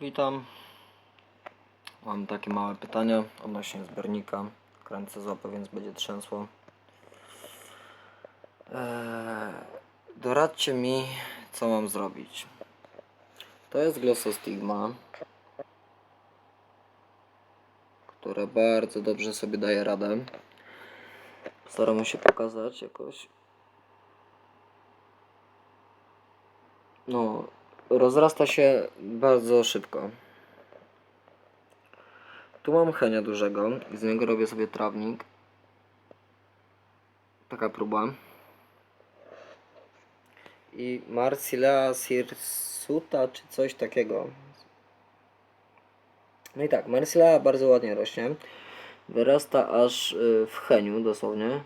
Witam. Mam takie małe pytanie odnośnie zbiornika. Kręcę złapę, więc będzie trzęsło. Eee, doradźcie mi, co mam zrobić. To jest Glossostigma, które bardzo dobrze sobie daje radę. Staram się pokazać jakoś. No, rozrasta się bardzo szybko. Tu mam chenia dużego i z niego robię sobie trawnik. Taka próba. I Marsilea hirsuta czy coś takiego. No i tak, Marsilea bardzo ładnie rośnie. Wyrasta aż y, w cheniu dosłownie.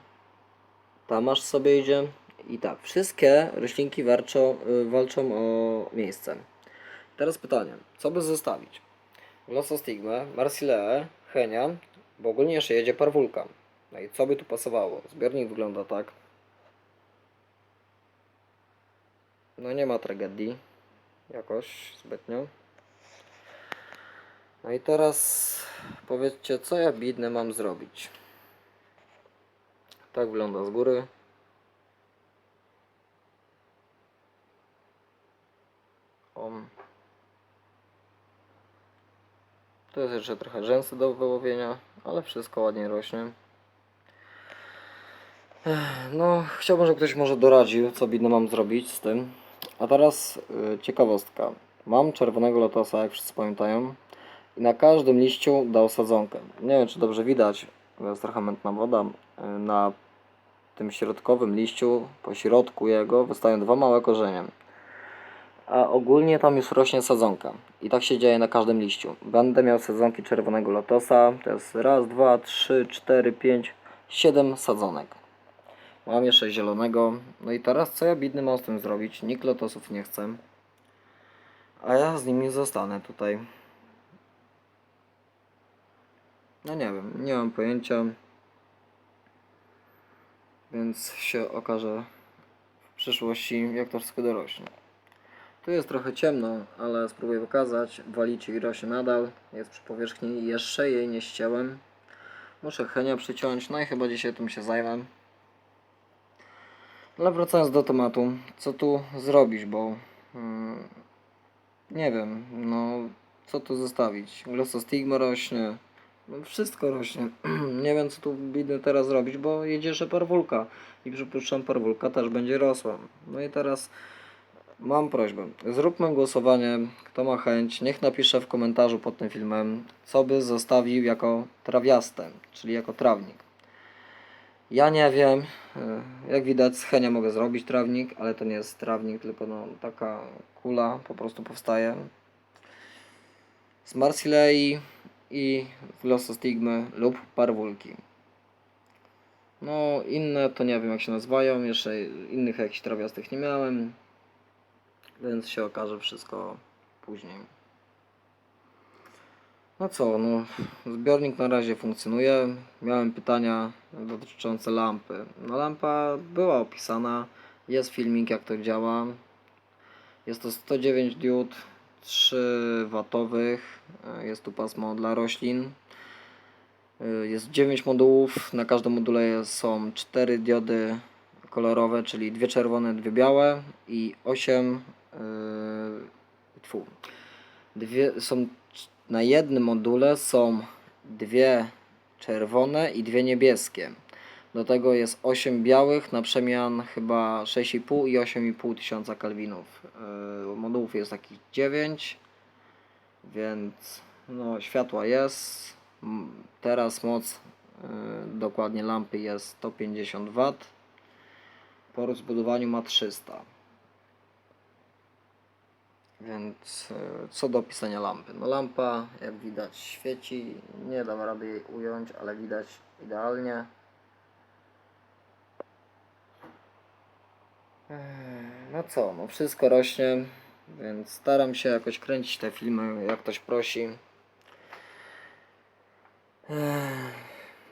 Tam aż sobie idzie. I tak, wszystkie roślinki walczą, y, walczą o miejsce. Teraz pytanie, co by zostawić? Glossostigmę, Marsileę, Henia, bo ogólnie jeszcze jedzie parwulka. No i co by tu pasowało? Zbiornik wygląda tak. No nie ma tragedii jakoś zbytnio. No i teraz powiedzcie, co ja bidne mam zrobić. Tak wygląda z góry. O. Tu jest jeszcze trochę rzęsy do wyłowienia, ale wszystko ładnie rośnie. No, chciałbym, żeby ktoś może doradził, co bidne mam zrobić z tym. A teraz y, ciekawostka. Mam czerwonego lotosa, jak wszyscy pamiętają. I na każdym liściu dał sadzonkę. Nie wiem, czy dobrze widać, bo jest trochę mętna woda. Y, Na tym środkowym liściu, po środku jego, wystają dwa małe korzenie. A ogólnie tam już rośnie sadzonka. I tak się dzieje na każdym liściu. Będę miał sadzonki czerwonego lotosa. To jest raz, dwa, trzy, cztery, pięć, siedem sadzonek. Mam jeszcze zielonego. No i teraz co ja bidny mam z tym zrobić? Nikt lotosów nie chce. A ja z nimi zostanę tutaj. No nie wiem, nie mam pojęcia. Więc się okaże w przyszłości, jak to wszystko dorośnie. Tu jest trochę ciemno, ale spróbuję pokazać. Walicie i rośnie nadal. Jest przy powierzchni. Jeszcze jej nie ścięłem. Muszę chenia przyciąć. No i chyba dzisiaj tym się zajmę. Ale wracając do tematu. Co tu zrobić, bo... mm, nie wiem, no... Co tu zostawić? Glossostigma rośnie. No wszystko rośnie. nie wiem co tu bidę teraz zrobić, bo jedzie jeszcze parwulka. I przypuszczam parwulka też będzie rosła. No i teraz... Mam prośbę. Zróbmy głosowanie. Kto ma chęć, niech napisze w komentarzu pod tym filmem, co by zostawił jako trawiaste, czyli jako trawnik. Ja nie wiem. e, Jak widać, z chenia mogę zrobić trawnik, ale to nie jest trawnik, tylko no, taka kula po prostu powstaje. Z Marsilei i Glossostigmy lub parwulki. No, inne to nie wiem jak się nazywają, jeszcze innych jakichś trawiastych nie miałem. Więc się okaże wszystko później. No co, no zbiornik na razie funkcjonuje. Miałem pytania dotyczące lampy. No lampa była opisana, jest filmik jak to działa. Jest to 109 diod 3 watowych. Jest tu pasmo dla roślin. Jest 9 modułów. Na każdym module są 4 diody kolorowe, czyli dwie czerwone, dwie białe i 8 yy, tfu, dwie są na jednym module są dwie czerwone i dwie niebieskie. Do tego jest 8 białych na przemian chyba 6,5 i 8,5 tysiąca kelwinów. Yy, modułów jest takich 9, więc no, światła jest. Teraz moc yy, dokładnie lampy jest 150 W. Po rozbudowaniu ma 300. Więc e, co do opisania lampy. No lampa jak widać świeci. Nie dam rady jej ująć, ale widać idealnie. No co, no wszystko rośnie, więc staram się jakoś kręcić te filmy, jak ktoś prosi.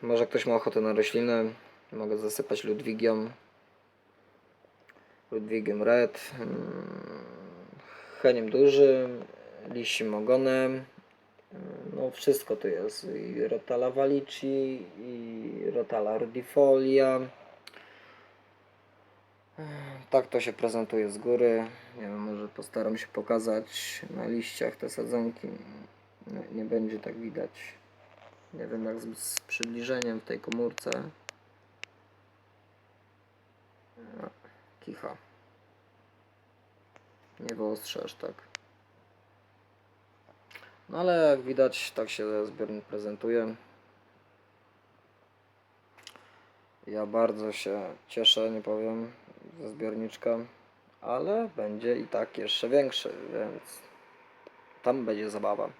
Może ktoś ma ochotę na roślinę, mogę zasypać Ludwigią. Ludwigiem Red, mm, Heniem dużym, liściem ogonem. No wszystko tu jest. I Rotala valici, i Rotala rudifolia. Tak to się prezentuje z góry. Nie wiem, może postaram się pokazać na liściach te sadzonki. Nie, nie będzie tak widać. Nie wiem jak z, z przybliżeniem w tej komórce. No, Kicha. Nie wyostrzę aż tak. No ale jak widać, tak się zbiornik prezentuje. Ja bardzo się cieszę, nie powiem, ze zbiorniczka, ale będzie i tak jeszcze większy, więc tam będzie zabawa.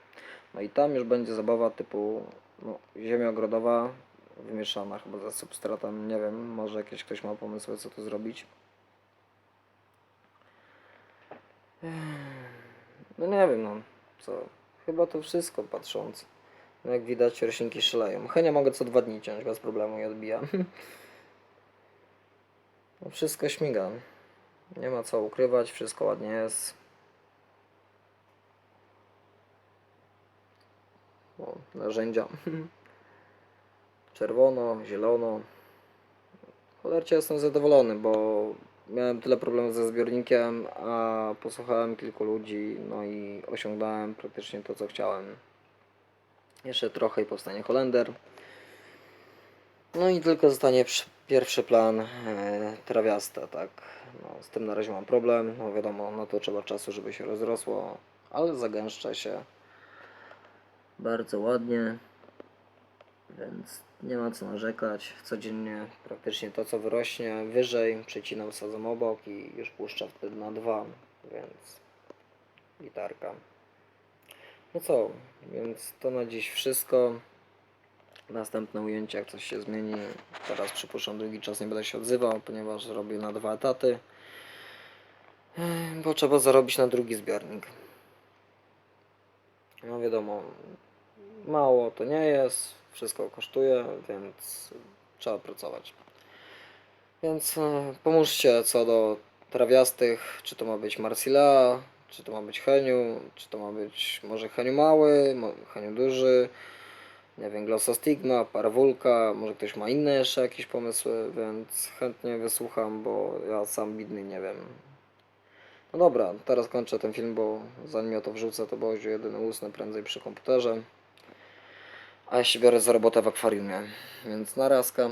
No i tam już będzie zabawa typu no, ziemia ogrodowa wymieszana chyba ze substratem, nie wiem, może jakieś ktoś ma pomysły co tu zrobić. No nie wiem, no co, chyba to wszystko patrząc. No jak widać roślinki szaleją. Chenia mogę co dwa dni ciąć bez problemu i odbijam. No wszystko śmiga. Nie ma co ukrywać, wszystko ładnie jest. O, narzędzia. Czerwono, zielono. Cholercie jestem zadowolony, bo miałem tyle problemów ze zbiornikiem, a posłuchałem kilku ludzi, no i osiągnąłem praktycznie to, co chciałem. Jeszcze trochę i powstanie Holender. No i tylko zostanie pierwszy plan e, trawiasta, tak. No, z tym na razie mam problem, no wiadomo, no to trzeba czasu, żeby się rozrosło, ale zagęszcza się bardzo ładnie, więc nie ma co narzekać. Codziennie praktycznie to, co wyrośnie wyżej, przycinam, sadzam obok i już puszczę wtedy na dwa, więc gitarka. No co, więc to na dziś wszystko. Następne ujęcie, jak coś się zmieni. Teraz przypuszczam drugi czas nie będę się odzywał, ponieważ robię na dwa etaty. Bo trzeba zarobić na drugi zbiornik. No wiadomo, mało to nie jest, wszystko kosztuje, więc trzeba pracować. Więc e, pomóżcie co do trawiastych, czy to ma być Marsila, czy to ma być Heniu, czy to ma być może Heniu mały, Heniu duży, nie wiem, Glossostigma, Parwulka, może ktoś ma inne jeszcze jakieś pomysły, więc chętnie wysłucham, bo ja sam bidny nie wiem. No dobra, teraz kończę ten film, bo zanim ja to wrzucę, to będzie jedyny usnę prędzej przy komputerze. A ja się biorę za robotę w akwariumie, więc narazka.